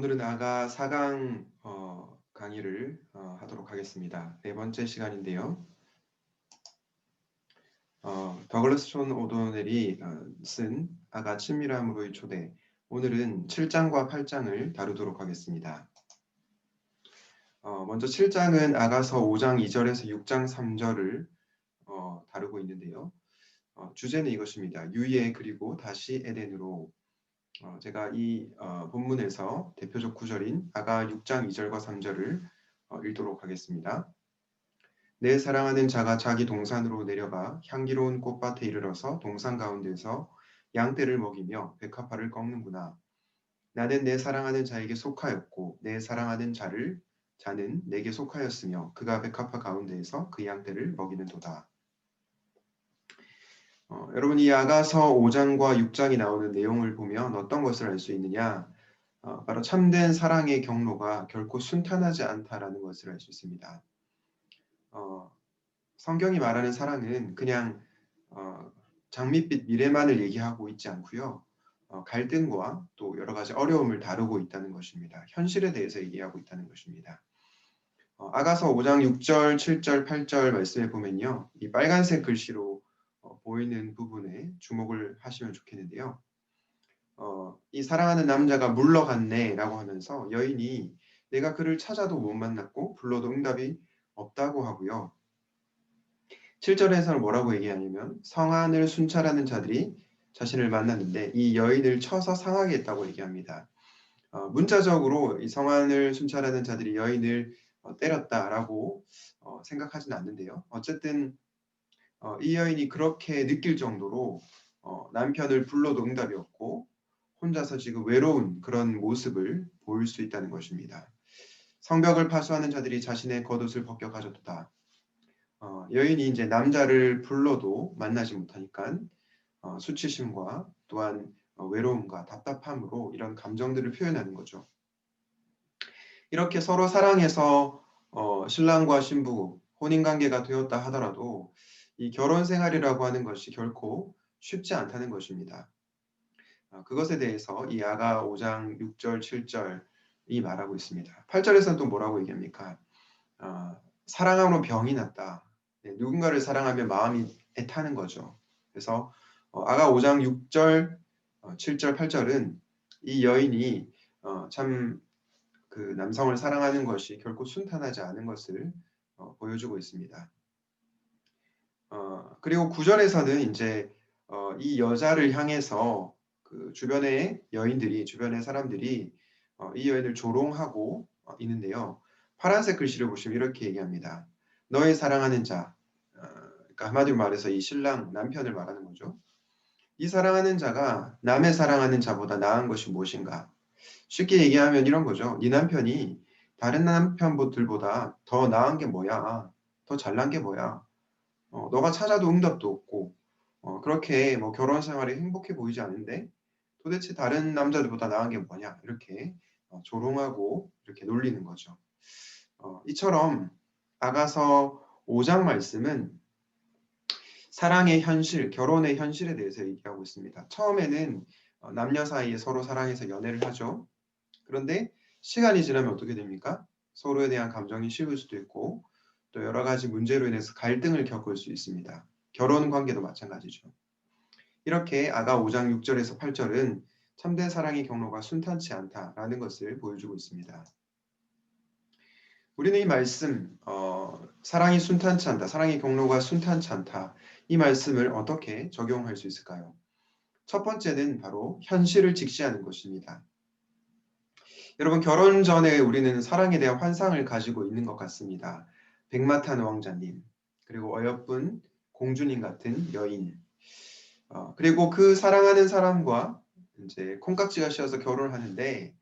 오늘은 아가 4강 어, 강의를 어, 하도록 하겠습니다. 네 번째 시간인데요. 어, 더글러스 존 오도넬이 어, 쓴 아가 친밀함으로의 초대 오늘은 7장과 8장을 다루도록 하겠습니다. 어, 먼저 7장은 아가서 5장 2절에서 6장 3절을 어, 다루고 있는데요. 어, 주제는 이것입니다. 유예 그리고 다시 에덴으로 어, 제가 이 어, 본문에서 대표적 구절인 아가 6장 2절과 3절을 어, 읽도록 하겠습니다. 내 사랑하는 자가 자기 동산으로 내려가 향기로운 꽃밭에 이르러서 동산 가운데서 양떼를 먹이며 백합화를 꺾는구나. 나는 내 사랑하는 자에게 속하였고 내 사랑하는 자를 자는 내게 속하였으며 그가 백합화 가운데에서 그 양떼를 먹이는도다. 어, 여러분 이 아가서 5장과 6장이 나오는 내용을 보면 어떤 것을 알 수 있느냐? 어, 바로 참된 사랑의 경로가 결코 순탄하지 않다라는 것을 알 수 있습니다. 어, 성경이 말하는 사랑은 그냥 어, 장밋빛 미래만을 얘기하고 있지 않고요. 어, 갈등과 또 여러 가지 어려움을 다루고 있다는 것입니다. 현실에 대해서 얘기하고 있다는 것입니다. 어, 아가서 5장 6절, 7절, 8절 말씀에 보면요. 이 빨간색 글씨로 보이는 부분에 주목을 하시면 좋겠는데요. 어, 이 사랑하는 남자가 물러갔네 라고 하면서 여인이 내가 그를 찾아도 못 만났고 불러도 응답이 없다고 하고요. 7절에서는 뭐라고 얘기하냐면 성안을 순찰하는 자들이 자신을 만났는데 이 여인을 쳐서 상하게 했다고 얘기합니다. 어, 문자적으로 이 성안을 순찰하는 자들이 여인을 어, 때렸다라고 어, 생각하지는 않는데요. 어쨌든 어, 이 여인이 그렇게 느낄 정도로 어, 남편을 불러도 응답이 없고 혼자서 지금 외로운 그런 모습을 보일 수 있다는 것입니다. 성벽을 파수하는 자들이 자신의 겉옷을 벗겨 가져도다. 어, 여인이 이제 남자를 불러도 만나지 못하니까 어, 수치심과 또한 어, 외로움과 답답함으로 이런 감정들을 표현하는 거죠. 이렇게 서로 사랑해서 어, 신랑과 신부 혼인 관계가 되었다 하더라도 이 결혼 생활이라고 하는 것이 결코 쉽지 않다는 것입니다. 어, 그것에 대해서 이 아가 5장 6절 7절이 말하고 있습니다. 8절에서는 또 뭐라고 얘기합니까? 어, 사랑함으로 병이 났다. 네, 누군가를 사랑하면 마음이 애타는 거죠. 그래서 어, 아가 5장 6절, 어, 7절, 8절은 이 여인이 어, 참그 남성을 사랑하는 것이 결코 순탄하지 않은 것을 어, 보여주고 있습니다. 어, 그리고 구절에서는 이제 어, 이 여자를 향해서 그 주변의 여인들이 주변의 사람들이 어, 이 여인을 조롱하고 어, 있는데요. 파란색 글씨를 보시면 이렇게 얘기합니다. 너의 사랑하는 자, 어, 그러니까 한마디로 말해서 이 신랑 남편을 말하는 거죠. 이 사랑하는 자가 남의 사랑하는 자보다 나은 것이 무엇인가? 쉽게 얘기하면 이런 거죠. 네 남편이 다른 남편들보다 더 나은 게 뭐야? 더 잘난 게 뭐야? 어, 너가 찾아도 응답도 없고 어, 그렇게 뭐 결혼 생활이 행복해 보이지 않는데 도대체 다른 남자들보다 나은 게 뭐냐 이렇게 어, 조롱하고 이렇게 놀리는 거죠. 어, 이처럼 아가서 5장 말씀은 사랑의 현실, 결혼의 현실에 대해서 얘기하고 있습니다. 처음에는 어, 남녀 사이에 서로 사랑해서 연애를 하죠. 그런데 시간이 지나면 어떻게 됩니까? 서로에 대한 감정이 식을 수도 있고 또 여러 가지 문제로 인해서 갈등을 겪을 수 있습니다. 결혼 관계도 마찬가지죠. 이렇게 아가 5장 6절에서 8절은 참된 사랑의 경로가 순탄치 않다라는 것을 보여주고 있습니다. 우리는 이 말씀, 어, 사랑이 순탄치 않다, 사랑의 경로가 순탄치 않다, 이 말씀을 어떻게 적용할 수 있을까요? 첫 번째는 바로 현실을 직시하는 것입니다. 여러분, 결혼 전에 우리는 사랑에 대한 환상을 가지고 있는 것 같습니다. 백마탄 왕자님, 그리고 어여쁜 공주님 같은 여인, 어, 그리고 그 사랑하는 사람과 이제 콩깍지가 씌어서 결혼을 하는데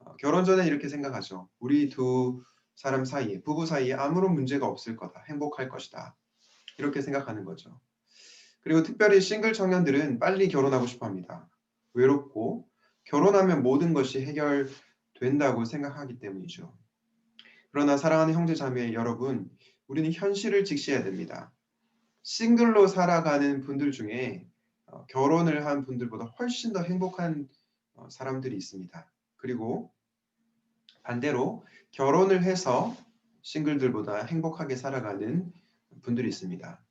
어, 결혼 전에 이렇게 생각하죠. 우리 두 사람 사이에 부부 사이에 아무런 문제가 없을 거다. 행복할 것이다. 이렇게 생각하는 거죠. 그리고 특별히 싱글 청년들은 빨리 결혼하고 싶어 합니다. 외롭고 결혼하면 모든 것이 해결된다고 생각하기 때문이죠. 그러나 사랑하는 형제 자매 여러분, 우리는 현실을 직시해야 됩니다. 싱글로 살아가는 분들 중에 어, 결혼을 한 분들보다 훨씬 더 행복한 어, 사람들이 있습니다. 그리고 반대로 결혼을 해서 싱글들보다 행복하게 살아가는 분들이 있습니다.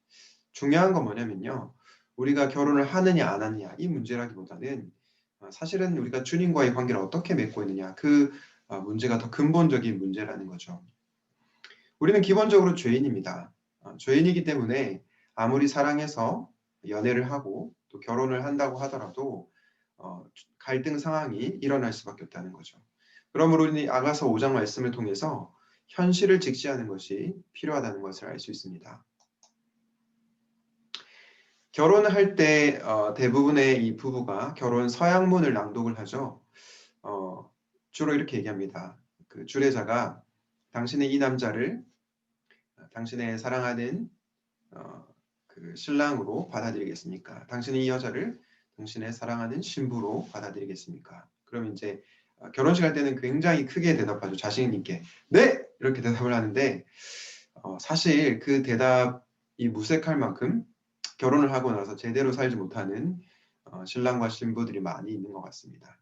중요한 건 뭐냐면요. 우리가 결혼을 하느냐 안 하느냐 이 문제라기보다는 어, 사실은 우리가 주님과의 관계를 어떻게 맺고 있느냐 그 어, 문제가 더 근본적인 문제라는 거죠. 우리는 기본적으로 죄인입니다. 어, 죄인이기 때문에 아무리 사랑해서 연애를 하고 또 결혼을 한다고 하더라도 갈등 상황이 일어날 수밖에 없다는 거죠. 그러므로 우리는 아가서 5장 말씀을 통해서 현실을 직시하는 것이 필요하다는 것을 알 수 있습니다. 결혼할 때 어, 대부분의 이 부부가 결혼 서약문을 낭독을 하죠. 어, 주로 이렇게 얘기합니다. 그 주례자가 당신의 이 남자를 당신의 사랑하는 어, 그 신랑으로 받아들이겠습니까? 당신의 이 여자를 당신의 사랑하는 신부로 받아들이겠습니까? 그럼 이제 어, 결혼식 할 때는 굉장히 크게 대답하죠. 자신 있게. 네! 이렇게 대답을 하는데 어, 사실 그 대답이 무색할 만큼 결혼을 하고 나서 제대로 살지 못하는 어, 신랑과 신부들이 많이 있는 것 같습니다.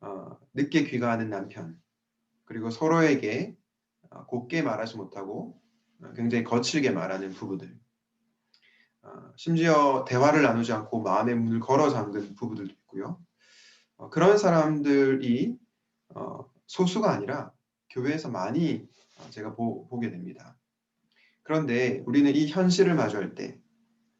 어, 늦게 귀가하는 남편 그리고 서로에게 어, 곱게 말하지 못하고 어, 굉장히 거칠게 말하는 부부들 어, 심지어 대화를 나누지 않고 마음의 문을 걸어 잠근 부부들도 있고요. 어, 그런 사람들이 어, 소수가 아니라 교회에서 많이 어, 제가 보, 게 됩니다. 그런데 우리는 이 현실을 마주할 때,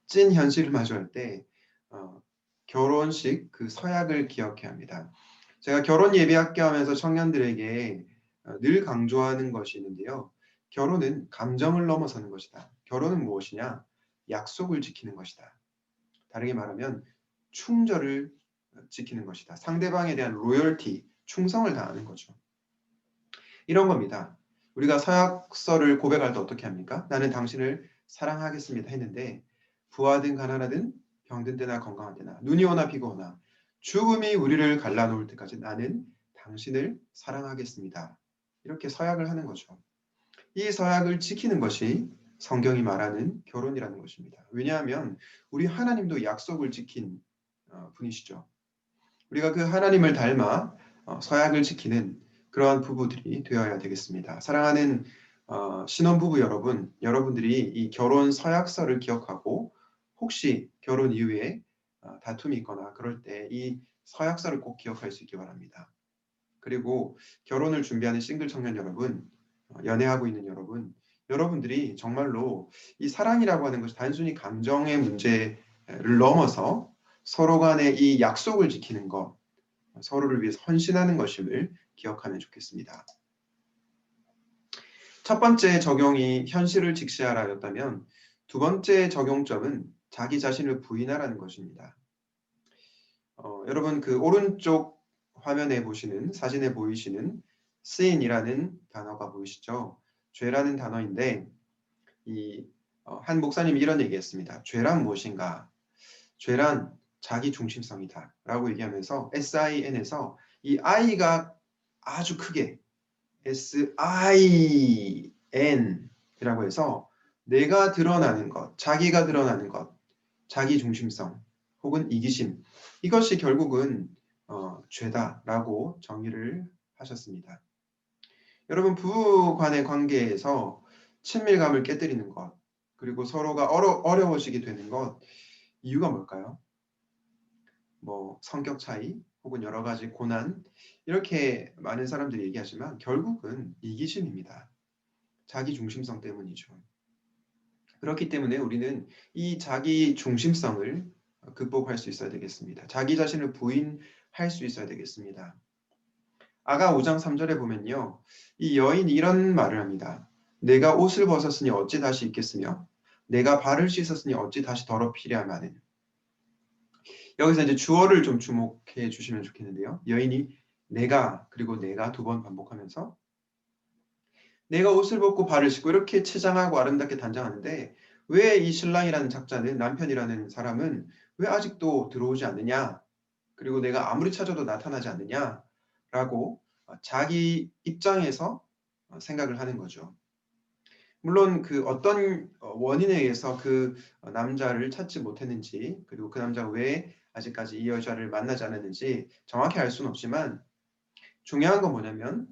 찐 현실을 마주할 때 어, 결혼식 그 서약을 기억해야 합니다. 제가 결혼 예비 학교 하면서 청년들에게 어, 늘 강조하는 것이 있는데요. 결혼은 감정을 넘어서는 것이다. 결혼은 무엇이냐? 약속을 지키는 것이다. 다르게 말하면 충절을 지키는 것이다. 상대방에 대한 로열티, 충성을 다하는 거죠. 이런 겁니다. 우리가 서약서를 고백할 때 어떻게 합니까? 나는 당신을 사랑하겠습니다 했는데 부하든 가난하든 병든 데나 건강한 데나 눈이 오나 비가 오나 죽음이 우리를 갈라놓을 때까지 나는 당신을 사랑하겠습니다. 이렇게 서약을 하는 거죠. 이 서약을 지키는 것이 성경이 말하는 결혼이라는 것입니다. 왜냐하면 우리 하나님도 약속을 지킨 어, 분이시죠. 우리가 그 하나님을 닮아 어, 서약을 지키는 그러한 부부들이 되어야 되겠습니다. 사랑하는 어, 신혼부부 여러분, 여러분들이 이 결혼 서약서를 기억하고 혹시 결혼 이후에 어, 다툼이 있거나 그럴 때 이 서약서를 꼭 기억할 수 있기 바랍니다. 그리고 결혼을 준비하는 싱글 청년 여러분, 연애하고 있는 여러분, 여러분들이 정말로 이 사랑이라고 하는 것이 단순히 감정의 문제를 넘어서 서로 간의 이 약속을 지키는 것, 서로를 위해서 헌신하는 것임을 기억하면 좋겠습니다. 첫 번째 적용이 현실을 직시하라였다면 두 번째 적용점은 자기 자신을 부인하라는 것입니다. 어, 여러분 그 오른쪽 화면에 보시는 사진에 보이시는 sin이라는 단어가 보이시죠? 죄라는 단어인데 이한 어, 목사님이 이런 얘기했습니다. 죄란 무엇인가? 죄란 자기 중심성이다 라고 얘기하면서 SIN에서 이 I가 아주 크게 SIN이라고 해서 내가 드러나는 것, 자기가 드러나는 것, 자기 중심성 혹은 이기심 이것이 결국은 어, 죄다라고 정의를 하셨습니다. 여러분 부부 간의 관계에서 친밀감을 깨뜨리는 것 그리고 서로가 어려, 어려워지게 되는 것 이유가 뭘까요? 뭐 성격 차이 혹은 여러 가지 고난 이렇게 많은 사람들이 얘기하지만 결국은 이기심입니다. 자기 중심성 때문이죠. 그렇기 때문에 우리는 이 자기 중심성을 극복할 수 있어야 되겠습니다. 자기 자신을 부인할 수 있어야 되겠습니다. 아가 5장 3절에 보면요. 이 여인이 이런 말을 합니다. 내가 옷을 벗었으니 어찌 다시 입겠으며 내가 발을 씻었으니 어찌 다시 더럽히랴 마는 여기서 이제 주어를 좀 주목해 주시면 좋겠는데요. 여인이 내가 그리고 내가 두 번 반복하면서 내가 옷을 벗고 발을 씻고 이렇게 치장하고 아름답게 단장하는데 왜 이 신랑이라는 작자는 남편이라는 사람은 왜 아직도 들어오지 않느냐? 그리고 내가 아무리 찾아도 나타나지 않느냐 라고 자기 입장에서 생각을 하는 거죠. 물론 그 어떤 원인에 의해서 그 남자를 찾지 못했는지 그리고 그 남자가 왜 아직까지 이 여자를 만나지 않았는지 정확히 알 수는 없지만 중요한 건 뭐냐면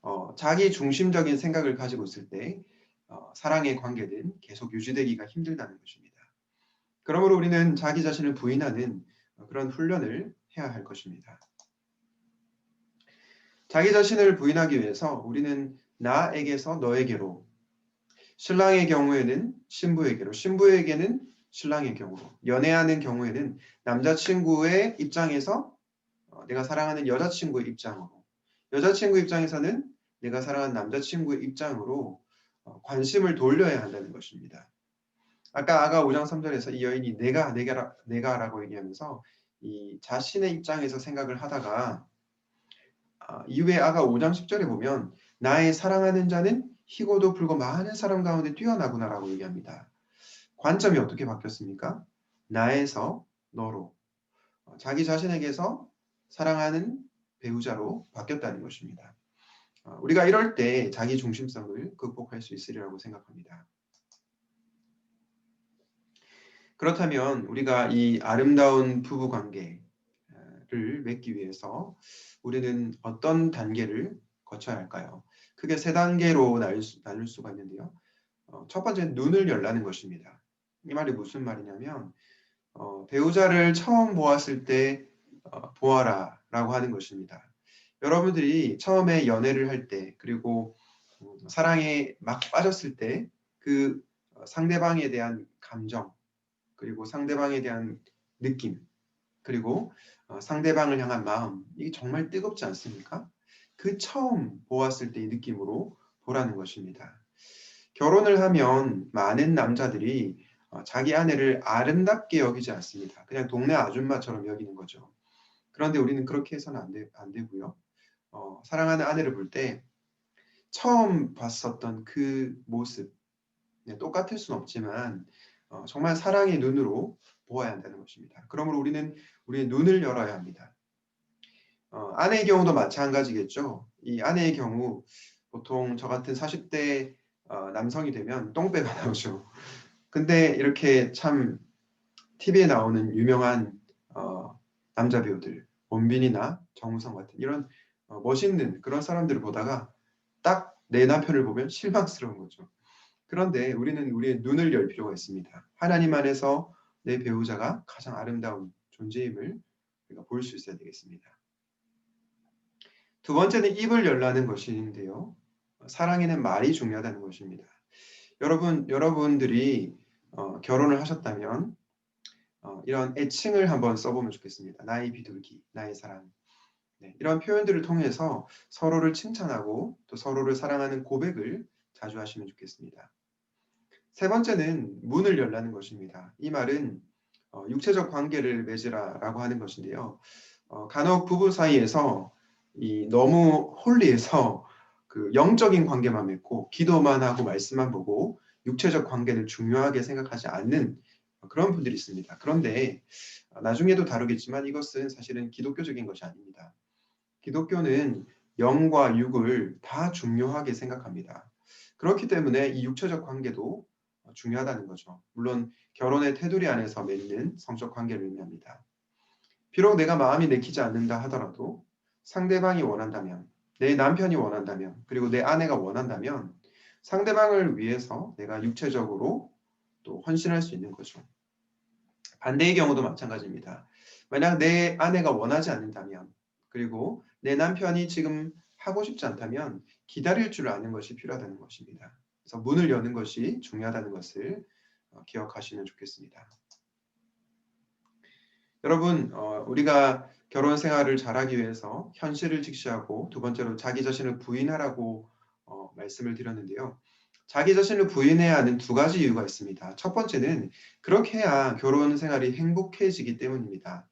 어, 자기 중심적인 생각을 가지고 있을 때 어, 사랑의 관계는 계속 유지되기가 힘들다는 것입니다. 그러므로 우리는 자기 자신을 부인하는 그런 훈련을 해야 할 것입니다. 자기 자신을 부인하기 위해서 우리는 나에게서 너에게로 신랑의 경우에는 신부에게로 신부에게는 신랑의 경우로 연애하는 경우에는 남자친구의 입장에서 어, 내가 사랑하는 여자친구의 입장으로 여자친구 입장에서는 내가 사랑하는 남자친구의 입장으로 어, 관심을 돌려야 한다는 것입니다. 아까 아가 5장 3절에서 이 여인이 내가 내가 내가라고 얘기하면서 이 자신의 입장에서 생각을 하다가 아, 이후에 아가 5장 10절에 보면 나의 사랑하는 자는 희고도 불고 많은 사람 가운데 뛰어나구나라고 얘기합니다. 관점이 어떻게 바뀌었습니까? 나에서 너로 어, 자기 자신에게서 사랑하는 배우자로 바뀌었다는 것입니다. 어, 우리가 이럴 때 자기 중심성을 극복할 수 있으리라고 생각합니다. 그렇다면 우리가 이 아름다운 부부 관계를 맺기 위해서 우리는 어떤 단계를 거쳐야 할까요? 크게 세 단계로 나눌, 수, 나눌 수가 있는데요. 어, 첫 번째는 눈을 열라는 것입니다. 이 말이 무슨 말이냐면 어, 배우자를 처음 보았을 때 어, 보아라 라고 하는 것입니다. 여러분들이 처음에 연애를 할 때 그리고 음, 사랑에 막 빠졌을 때 그 상대방에 대한 감정 그리고 상대방에 대한 느낌 그리고 어, 상대방을 향한 마음 이게 정말 뜨겁지 않습니까? 그 처음 보았을 때의 느낌으로 보라는 것입니다. 결혼을 하면 많은 남자들이 어, 자기 아내를 아름답게 여기지 않습니다. 그냥 동네 아줌마처럼 여기는 거죠. 그런데 우리는 그렇게 해서는 안, 되, 안 되고요. 어, 사랑하는 아내를 볼 때 처음 봤었던 그 모습 네, 똑같을 수는 없지만 어, 정말 사랑의 눈으로 보아야 한다는 것입니다. 그러므로 우리는 우리의 눈을 열어야 합니다. 어, 아내의 경우도 마찬가지겠죠. 이 아내의 경우 보통 저 같은 40대 어, 남성이 되면 똥배가 나오죠. 근데 이렇게 참 TV에 나오는 유명한 어, 남자 배우들 원빈이나 정우성 같은 이런 어, 멋있는 그런 사람들을 보다가 딱 내 남편을 보면 실망스러운 거죠. 그런데 우리는 우리의 눈을 열 필요가 있습니다. 하나님 안에서 내 배우자가 가장 아름다운 존재임을 우리가 볼 수 있어야 되겠습니다. 두 번째는 입을 열라는 것인데요. 사랑에는 말이 중요하다는 것입니다. 여러분, 여러분들이 어, 결혼을 하셨다면 어, 이런 애칭을 한번 써보면 좋겠습니다. 나의 비둘기, 나의 사랑. 네, 이런 표현들을 통해서 서로를 칭찬하고 또 서로를 사랑하는 고백을 자주 하시면 좋겠습니다. 세 번째는 문을 열라는 것입니다. 이 말은 어, 육체적 관계를 맺으라라고 하는 것인데요. 어, 간혹 부부 사이에서 이 너무 홀리해서 그 영적인 관계만 맺고 기도만 하고 말씀만 보고 육체적 관계를 중요하게 생각하지 않는 그런 분들이 있습니다. 그런데 나중에도 다루겠지만 이것은 사실은 기독교적인 것이 아닙니다. 기독교는 영과 육을 다 중요하게 생각합니다. 그렇기 때문에 이 육체적 관계도 중요하다는 거죠. 물론 결혼의 테두리 안에서 맺는 성적 관계를 의미합니다. 비록 내가 마음이 내키지 않는다 하더라도 상대방이 원한다면, 내 남편이 원한다면, 그리고 내 아내가 원한다면 상대방을 위해서 내가 육체적으로 또 헌신할 수 있는 거죠. 반대의 경우도 마찬가지입니다. 만약 내 아내가 원하지 않는다면, 그리고 내 남편이 지금 하고 싶지 않다면 기다릴 줄 아는 것이 필요하다는 것입니다. 그래서 문을 여는 것이 중요하다는 것을 어, 기억하시면 좋겠습니다. 여러분, 어, 우리가 결혼 생활을 잘하기 위해서 현실을 직시하고 두 번째로 자기 자신을 부인하라고 어, 말씀을 드렸는데요. 자기 자신을 부인해야 하는 두 가지 이유가 있습니다. 첫 번째는 그렇게 해야 결혼 생활이 행복해지기 때문입니다.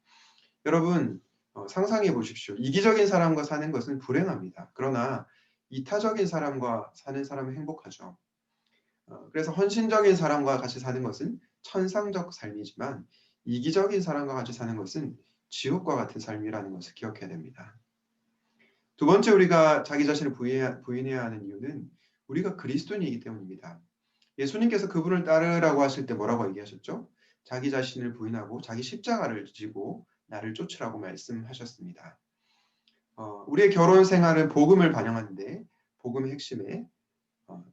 여러분, 어, 상상해 보십시오. 이기적인 사람과 사는 것은 불행합니다. 그러나 이타적인 사람과 사는 사람은 행복하죠. 어, 그래서 헌신적인 사람과 같이 사는 것은 천상적 삶이지만 이기적인 사람과 같이 사는 것은 지옥과 같은 삶이라는 것을 기억해야 됩니다. 두 번째 우리가 자기 자신을 부인해야, 하는 이유는 우리가 그리스도인이기 때문입니다. 예수님께서 그분을 따르라고 하실 때 뭐라고 얘기하셨죠? 자기 자신을 부인하고 자기 십자가를 지고 나를 쫓으라고 말씀하셨습니다. 어, 우리의 결혼 생활은 복음을 반영하는데 복음의 핵심에 어,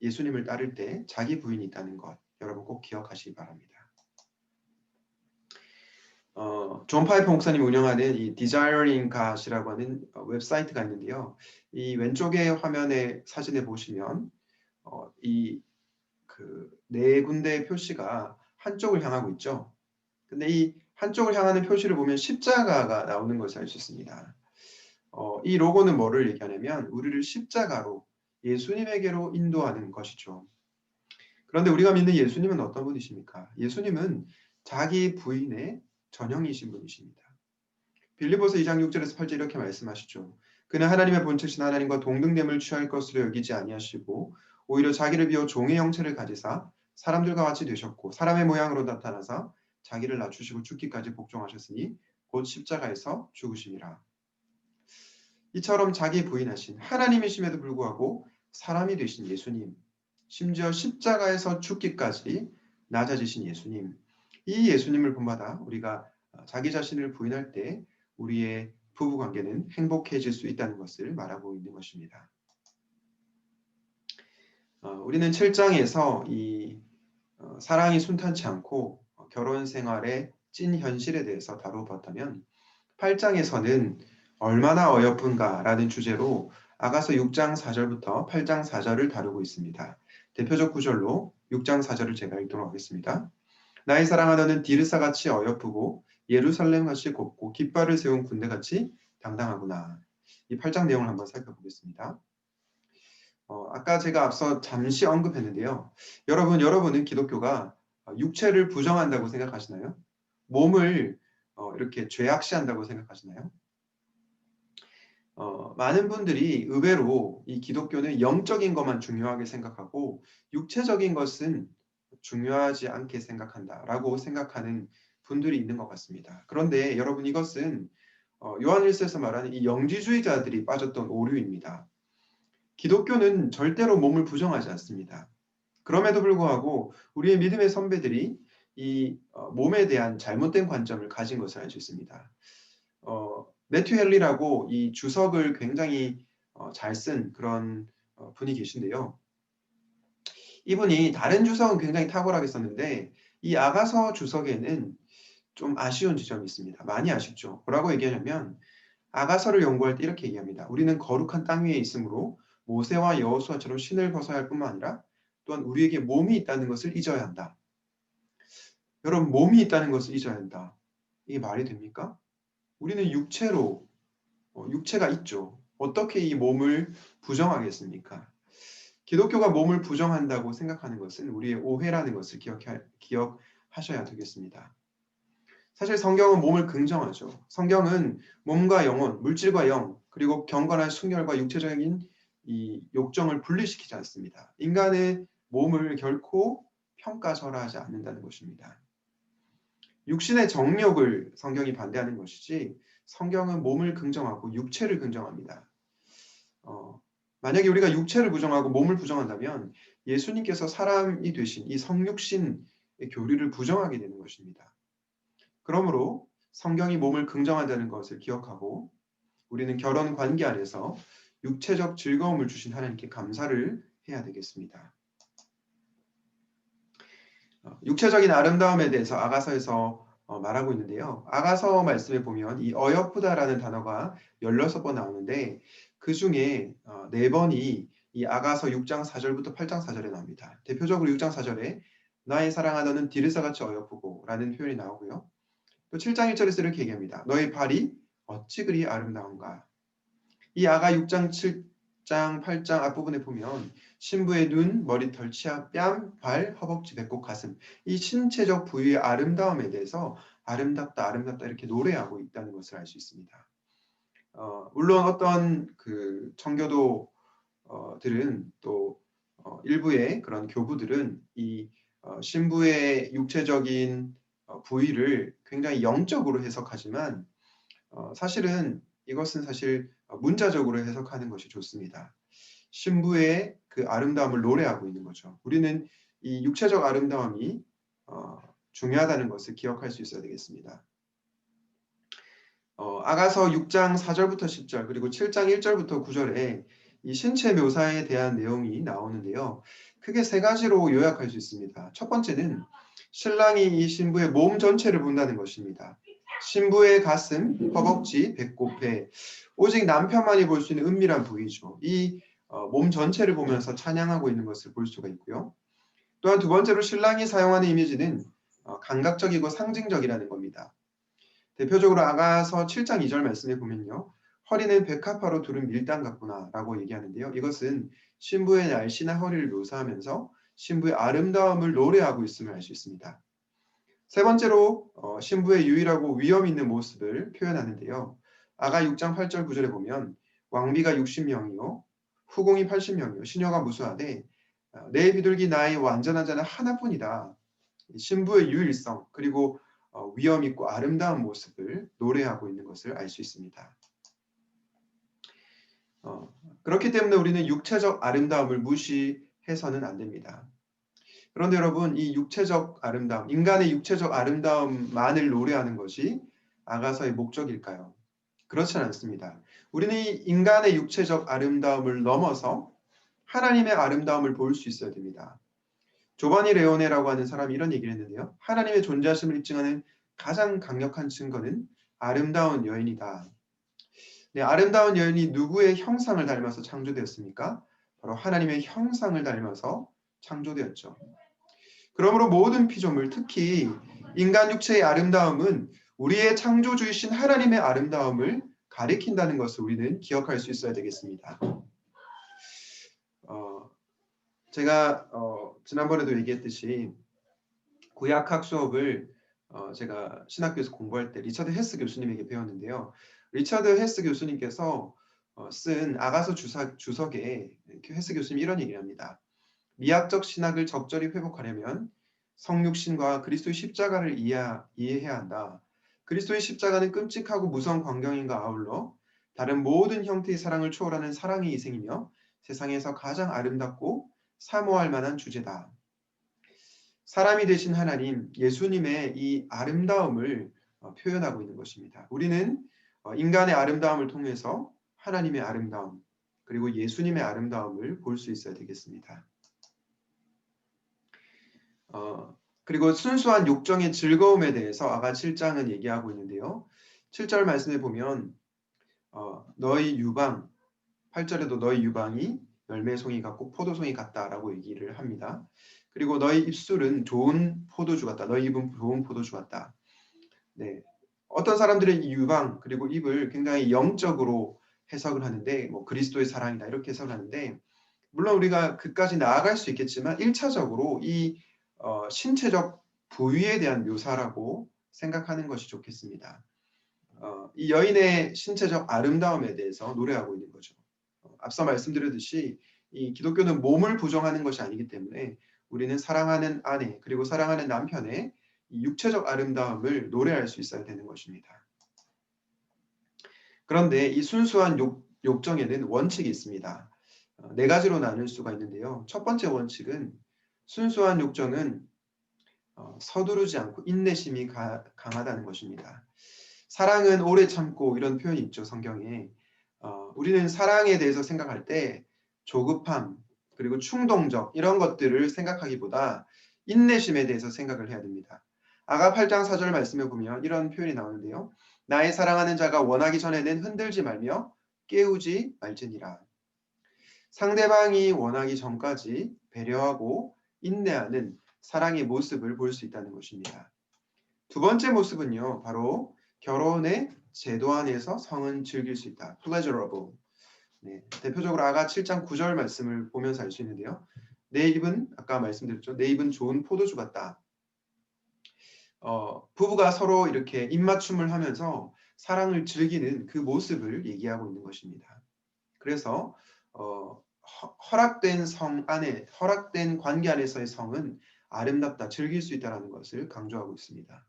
예수님을 따를 때 자기 부인이 있다는 것 여러분 꼭 기억하시기 바랍니다. 어, 존 파이프 목사님이 운영하는 이 Desiring God이라고 하는 어, 웹사이트가 있는데요. 이 왼쪽에 화면에 사진에 보시면 어, 이그 네 군데의 표시가 한쪽을 향하고 있죠. 근데 이 한쪽을 향하는 표시를 보면 십자가가 나오는 것을 알 수 있습니다. 어, 이 로고는 뭐를 얘기하냐면 우리를 십자가로 예수님에게로 인도하는 것이죠. 그런데 우리가 믿는 예수님은 어떤 분이십니까? 예수님은 자기 부인의 전형이신 분이십니다. 빌리보서 2장 6절에서 8절 이렇게 말씀하시죠. 그는 하나님의 본체신 하나님과 동등됨을 취할 것으로 여기지 아니하시고 오히려 자기를 비워 종의 형체를 가지사 사람들과 같이 되셨고 사람의 모양으로 나타나사 자기를 낮추시고 죽기까지 복종하셨으니 곧 십자가에서 죽으심이라. 이처럼 자기 부인하신 하나님이심에도 불구하고 사람이 되신 예수님, 심지어 십자가에서 죽기까지 낮아지신 예수님, 이 예수님을 본받아 우리가 자기 자신을 부인할 때 우리의 부부 관계는 행복해질 수 있다는 것을 말하고 있는 것입니다. 어, 우리는 7장에서 이 어, 사랑이 순탄치 않고 결혼 생활의 찐 현실에 대해서 다뤄봤다면 8장에서는 얼마나 어여쁜가라는 주제로 아가서 6장 4절부터 8장 4절을 다루고 있습니다. 대표적 구절로 6장 4절을 제가 읽도록 하겠습니다. 나의 사랑아 너는 디르사같이 어여쁘고 예루살렘같이 곱고 깃발을 세운 군대같이 당당하구나. 이 8장 내용을 한번 살펴보겠습니다. 어, 아까 제가 앞서 잠시 언급했는데요. 여러분, 여러분은 기독교가 육체를 부정한다고 생각하시나요? 몸을 어, 이렇게 죄악시한다고 생각하시나요? 어, 많은 분들이 의외로 이 기독교는 영적인 것만 중요하게 생각하고 육체적인 것은 중요하지 않게 생각한다라고 생각하는 분들이 있는 것 같습니다. 그런데 여러분 이것은 어, 요한일서에서 말하는 이 영지주의자들이 빠졌던 오류입니다. 기독교는 절대로 몸을 부정하지 않습니다. 그럼에도 불구하고 우리의 믿음의 선배들이 이 어, 몸에 대한 잘못된 관점을 가진 것을 알 수 있습니다. 어, 매튜 헬리라고 이 주석을 굉장히 어, 잘 쓴 그런 어, 분이 계신데요. 이분이 다른 주석은 굉장히 탁월하게 썼는데 이 아가서 주석에는 좀 아쉬운 지점이 있습니다. 많이 아쉽죠. 뭐라고 얘기하냐면 아가서를 연구할 때 이렇게 얘기합니다. 우리는 거룩한 땅 위에 있으므로 모세와 여호수아처럼 신을 벗어야 할 뿐만 아니라 또한 우리에게 몸이 있다는 것을 잊어야 한다. 여러분 몸이 있다는 것을 잊어야 한다. 이게 말이 됩니까? 우리는 육체로 어, 육체가 있죠. 어떻게 이 몸을 부정하겠습니까? 기독교가 몸을 부정한다고 생각하는 것은 우리의 오해라는 것을 기억하, 기억하셔야 되겠습니다. 사실 성경은 몸을 긍정하죠. 성경은 몸과 영혼, 물질과 영, 그리고 경건한 순결과 육체적인 이 욕정을 분리시키지 않습니다. 인간의 몸을 결코 평가절하지 않는다는 것입니다. 육신의 정욕을 성경이 반대하는 것이지 성경은 몸을 긍정하고 육체를 긍정합니다. 어, 만약에 우리가 육체를 부정하고 몸을 부정한다면 예수님께서 사람이 되신 이 성육신의 교리를 부정하게 되는 것입니다. 그러므로 성경이 몸을 긍정한다는 것을 기억하고 우리는 결혼 관계 안에서 육체적 즐거움을 주신 하나님께 감사를 해야 되겠습니다. 어, 육체적인 아름다움에 대해서 아가서에서 어, 말하고 있는데요. 아가서 말씀에 보면 이 어여쁘다라는 단어가 16번 나오는데 그 중에 어, 네 번이 이 아가서 6장 4절부터 8장 4절에 나옵니다. 대표적으로 6장 4절에 나의 사랑하너는 디르사같이 어여쁘고 라는 표현이 나오고요. 또 7장 1절에서 이렇게 얘기합니다. 너의 발이 어찌 그리 아름다운가. 이 아가 6장 7장 8장 앞부분에 보면 신부의 눈, 머리털, 치아, 뺨, 발, 허벅지, 배꼽, 가슴 이 신체적 부위의 아름다움에 대해서 아름답다 아름답다 이렇게 노래하고 있다는 것을 알 수 있습니다. 어, 물론 어떤 그 청교도들은 또 어, 일부의 그런 교부들은 이 어, 신부의 육체적인 어, 부위를 굉장히 영적으로 해석하지만 어, 사실은 이것은 사실 문자적으로 해석하는 것이 좋습니다. 신부의 그 아름다움을 노래하고 있는 거죠. 우리는 이 육체적 아름다움이 어, 중요하다는 것을 기억할 수 있어야 되겠습니다. 어, 아가서 6장 4절부터 10절 그리고 7장 1절부터 9절에 이 신체 묘사에 대한 내용이 나오는데요. 크게 세 가지로 요약할 수 있습니다. 첫 번째는 신랑이 이 신부의 몸 전체를 본다는 것입니다. 신부의 가슴, 허벅지, 배꼽, 배, 오직 남편만이 볼 수 있는 은밀한 부위죠. 이 어, 몸 전체를 보면서 찬양하고 있는 것을 볼 수가 있고요. 또한 두 번째로 신랑이 사용하는 이미지는 어, 감각적이고 상징적이라는 겁니다. 대표적으로 아가서 7장 2절 말씀에 보면요. 허리는 백합화로 두른 밀당 같구나 라고 얘기하는데요. 이것은 신부의 날씬한 허리를 묘사하면서 신부의 아름다움을 노래하고 있음을 알 수 있습니다. 세 번째로 어, 신부의 유일하고 위험 있는 모습을 표현하는데요. 아가 6장 8절 9절에 보면 왕비가 60명이요 후공이 80명이요 시녀가 무수하되 어, 내 비둘기 나의 완전한 자는 하나뿐이다. 신부의 유일성 그리고 어, 위험 있고 아름다운 모습을 노래하고 있는 것을 알 수 있습니다. 어, 그렇기 때문에 우리는 육체적 아름다움을 무시해서는 안 됩니다. 그런데 여러분 이 육체적 아름다움, 인간의 육체적 아름다움만을 노래하는 것이 아가서의 목적일까요? 그렇지는 않습니다. 우리는 이 인간의 육체적 아름다움을 넘어서 하나님의 아름다움을 볼 수 있어야 됩니다. 조바니 레오네라고 하는 사람이 이런 얘기를 했는데요. 하나님의 존재하심을 입증하는 가장 강력한 증거는 아름다운 여인이다. 네, 아름다운 여인이 누구의 형상을 닮아서 창조되었습니까? 바로 하나님의 형상을 닮아서 창조되었죠. 그러므로 모든 피조물, 특히 인간 육체의 아름다움은 우리의 창조주이신 하나님의 아름다움을 가리킨다는 것을 우리는 기억할 수 있어야 되겠습니다. 어, 제가 어, 지난번에도 얘기했듯이 구약학 수업을 어, 제가 신학교에서 공부할 때 리처드 헤스 교수님에게 배웠는데요. 리처드 헤스 교수님께서 어, 쓴 아가서 주사, 주석에 헤스 교수님이 이런 얘기를 합니다. 미학적 신학을 적절히 회복하려면 성육신과 그리스도의 십자가를 이해, 이해해야 한다. 그리스도의 십자가는 끔찍하고 무서운 광경인가 아울러 다른 모든 형태의 사랑을 초월하는 사랑의 희생이며 세상에서 가장 아름답고 사모할 만한 주제다. 사람이 되신 하나님, 예수님의 이 아름다움을 어, 표현하고 있는 것입니다. 우리는 어, 인간의 아름다움을 통해서 하나님의 아름다움, 그리고 예수님의 아름다움을 볼 수 있어야 되겠습니다. 어, 그리고 순수한 욕정의 즐거움에 대해서 아가 7장은 얘기하고 있는데요. 7절 말씀에 보면 어, 너희 유방 8절에도 너희 유방이 열매송이 같고 포도송이 같다라고 얘기를 합니다. 그리고 너희 입술은 좋은 포도주 같다. 너희 입은 좋은 포도주 같다. 네. 어떤 사람들은 이 유방 그리고 입을 굉장히 영적으로 해석을 하는데 뭐 그리스도의 사랑이다 이렇게 해석을 하는데 물론 우리가 그까지 나아갈 수 있겠지만 1차적으로 이 어, 신체적 부위에 대한 묘사라고 생각하는 것이 좋겠습니다. 어, 이 여인의 신체적 아름다움에 대해서 노래하고 있는 거죠. 어, 앞서 말씀드렸듯이 이 기독교는 몸을 부정하는 것이 아니기 때문에 우리는 사랑하는 아내 그리고 사랑하는 남편의 육체적 아름다움을 노래할 수 있어야 되는 것입니다. 그런데 이 순수한 욕, 욕정에는 원칙이 있습니다. 어, 네 가지로 나눌 수가 있는데요. 첫 번째 원칙은 순수한 욕정은 어, 서두르지 않고 인내심이 가, 강하다는 것입니다. 사랑은 오래 참고 이런 표현이 있죠 성경에. 어, 우리는 사랑에 대해서 생각할 때 조급함 그리고 충동적 이런 것들을 생각하기보다 인내심에 대해서 생각을 해야 됩니다. 아가 8장 4절 말씀에 보면 이런 표현이 나오는데요. 나의 사랑하는 자가 원하기 전에는 흔들지 말며 깨우지 말지니라. 상대방이 원하기 전까지 배려하고 인내하는 사랑의 모습을 볼 수 있다는 것입니다. 두 번째 모습은요. 바로 결혼의 제도 안에서 성은 즐길 수 있다. pleasurable. 네, 대표적으로 아가 7장 9절 말씀을 보면서 알 수 있는데요. 내 입은 아까 말씀드렸죠. 내 입은 좋은 포도주 같다. 어, 부부가 서로 이렇게 입맞춤을 하면서 사랑을 즐기는 그 모습을 얘기하고 있는 것입니다. 그래서 어, 허락된 성 안에 허락된 관계 안에서의 성은 아름답다, 즐길 수 있다라는 것을 강조하고 있습니다.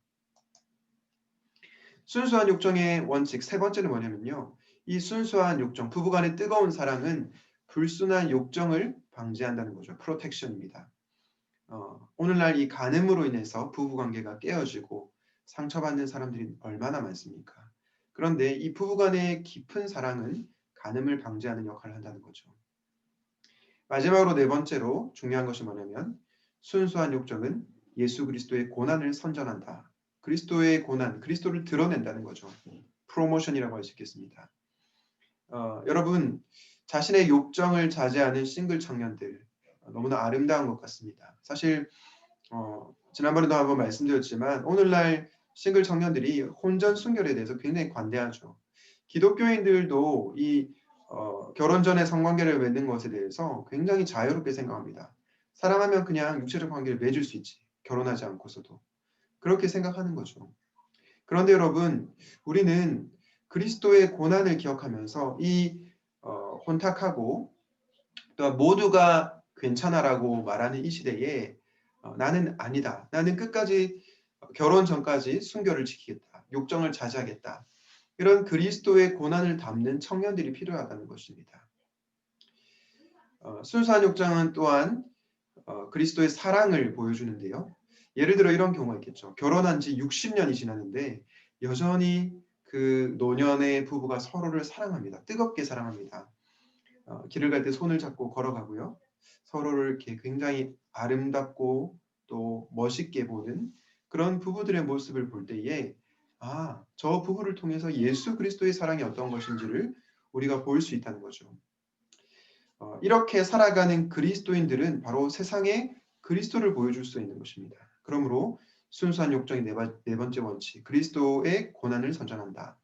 순수한 욕정의 원칙 세 번째는 뭐냐면요. 이 순수한 욕정, 부부간의 뜨거운 사랑은 불순한 욕정을 방지한다는 거죠. 프로텍션입니다. 어, 오늘날 이 간음으로 인해서 부부관계가 깨어지고 상처받는 사람들이 얼마나 많습니까? 그런데 이 부부간의 깊은 사랑은 간음을 방지하는 역할을 한다는 거죠. 마지막으로 네 번째로 중요한 것이 뭐냐면 순수한 욕정은 예수 그리스도의 고난을 선전한다. 그리스도의 고난, 그리스도를 드러낸다는 거죠. 프로모션이라고 할 수 있겠습니다. 어, 여러분 자신의 욕정을 자제하는 싱글 청년들 너무나 아름다운 것 같습니다. 사실 어, 지난번에도 한번 말씀드렸지만 오늘날 싱글 청년들이 혼전 순결에 대해서 굉장히 관대하죠. 기독교인들도 이 어, 결혼 전에 성관계를 맺는 것에 대해서 굉장히 자유롭게 생각합니다. 사랑하면 그냥 육체적 관계를 맺을 수 있지. 결혼하지 않고서도. 그렇게 생각하는 거죠. 그런데 여러분, 우리는 그리스도의 고난을 기억하면서 이 어, 혼탁하고 또 모두가 괜찮아라고 말하는 이 시대에 어, 나는 아니다. 나는 끝까지 결혼 전까지 순결을 지키겠다. 욕정을 자제하겠다. 이런 그리스도의 고난을 담는 청년들이 필요하다는 것입니다. 어, 순수한 욕정은 또한 어, 그리스도의 사랑을 보여주는데요. 예를 들어 이런 경우가 있겠죠. 결혼한 지 60년이 지났는데 여전히 그 노년의 부부가 서로를 사랑합니다. 뜨겁게 사랑합니다. 어, 길을 갈 때 손을 잡고 걸어가고요. 서로를 이렇게 굉장히 아름답고 또 멋있게 보는 그런 부부들의 모습을 볼 때에 아, 저 부부를 통해서 예수 그리스도의 사랑이 어떤 것인지를 우리가 볼 수 있다는 거죠. 어, 이렇게 살아가는 그리스도인들은 바로 세상에 그리스도를 보여줄 수 있는 것입니다. 그러므로 순수한 욕정의 네, 네 번째 원칙, 그리스도의 고난을 선전한다.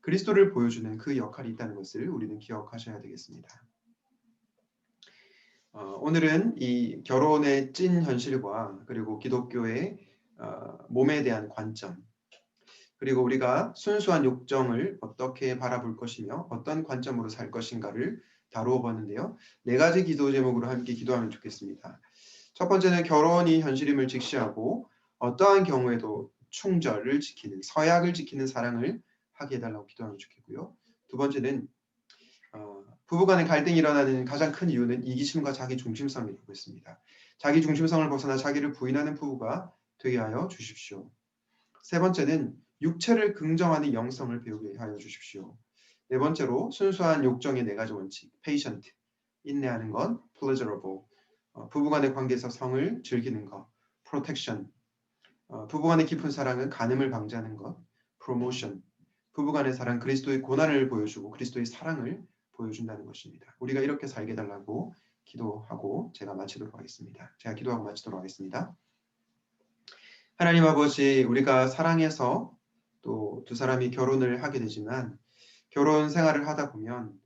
그리스도를 보여주는 그 역할이 있다는 것을 우리는 기억하셔야 되겠습니다. 어, 오늘은 이 결혼의 찐 현실과 그리고 기독교의 어, 몸에 대한 관점 그리고 우리가 순수한 욕정을 어떻게 바라볼 것이며 어떤 관점으로 살 것인가를 다루어 봤는데요. 네 가지 기도 제목으로 함께 기도하면 좋겠습니다. 첫 번째는 결혼이 현실임을 직시하고 어떠한 경우에도 충절을 지키는 서약을 지키는 사랑을 하게 해달라고 기도하면 좋겠고요. 두 번째는 어, 부부간의 갈등이 일어나는 가장 큰 이유는 이기심과 자기 중심성이라고 했습니다. 자기 중심성을 벗어나 자기를 부인하는 부부가 되게 하여 주십시오. 세 번째는 육체를 긍정하는 영성을 배우게 하여 주십시오. 네 번째로 순수한 욕정의 네 가지 원칙, patient, 인내하는 것, pleasurable, 어, 부부간의 관계에서 성을 즐기는 것, protection, 어, 부부간의 깊은 사랑은 간음을 방지하는 것, promotion, 부부간의 사랑 그리스도의 고난을 보여주고 그리스도의 사랑을 보여준다는 것입니다. 우리가 이렇게 살게 달라고 기도하고 제가 마치도록 하겠습니다. 제가 기도하고 마치도록 하겠습니다. 하나님 아버지 우리가 사랑해서 또 두 사람이 결혼을 하게 되지만 결혼 생활을 하다 보면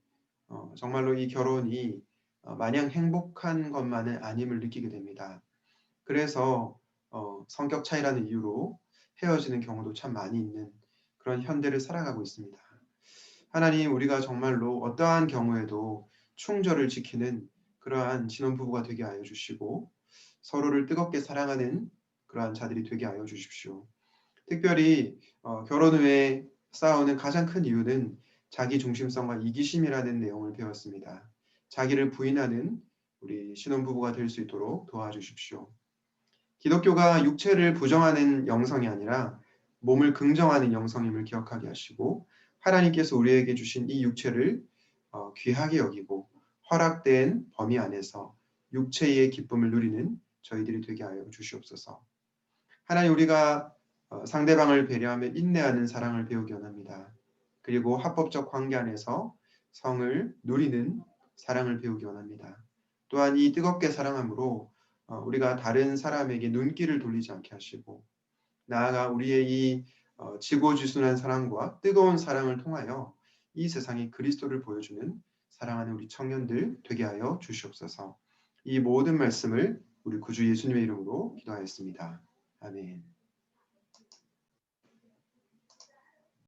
어, 정말로 이 결혼이 어, 마냥 행복한 것만은 아님을 느끼게 됩니다. 그래서 어, 성격 차이라는 이유로 헤어지는 경우도 참 많이 있는 그런 현대를 살아가고 있습니다. 하나님 우리가 정말로 어떠한 경우에도 충절을 지키는 그러한 신혼부부가 되게 하여 주시고 서로를 뜨겁게 사랑하는 그러한 자들이 되게 하여 주십시오. 특별히 어, 결혼 후에 싸우는 가장 큰 이유는 자기 중심성과 이기심이라는 내용을 배웠습니다. 자기를 부인하는 우리 신혼부부가 될 수 있도록 도와주십시오. 기독교가 육체를 부정하는 영성이 아니라 몸을 긍정하는 영성임을 기억하게 하시고 하나님께서 우리에게 주신 이 육체를 어, 귀하게 여기고 허락된 범위 안에서 육체의 기쁨을 누리는 저희들이 되게 하여 주시옵소서. 하나님 우리가 어, 상대방을 배려하며 인내하는 사랑을 배우기 원합니다. 그리고 합법적 관계 안에서 성을 누리는 사랑을 배우기 원합니다. 또한 이 뜨겁게 사랑함으로 어, 우리가 다른 사람에게 눈길을 돌리지 않게 하시고 나아가 우리의 이 어, 지고지순한 사랑과 뜨거운 사랑을 통하여 이 세상에 그리스도를 보여주는 사랑하는 우리 청년들 되게 하여 주시옵소서. 이 모든 말씀을 우리 구주 예수님의 이름으로 기도하였습니다. 아멘.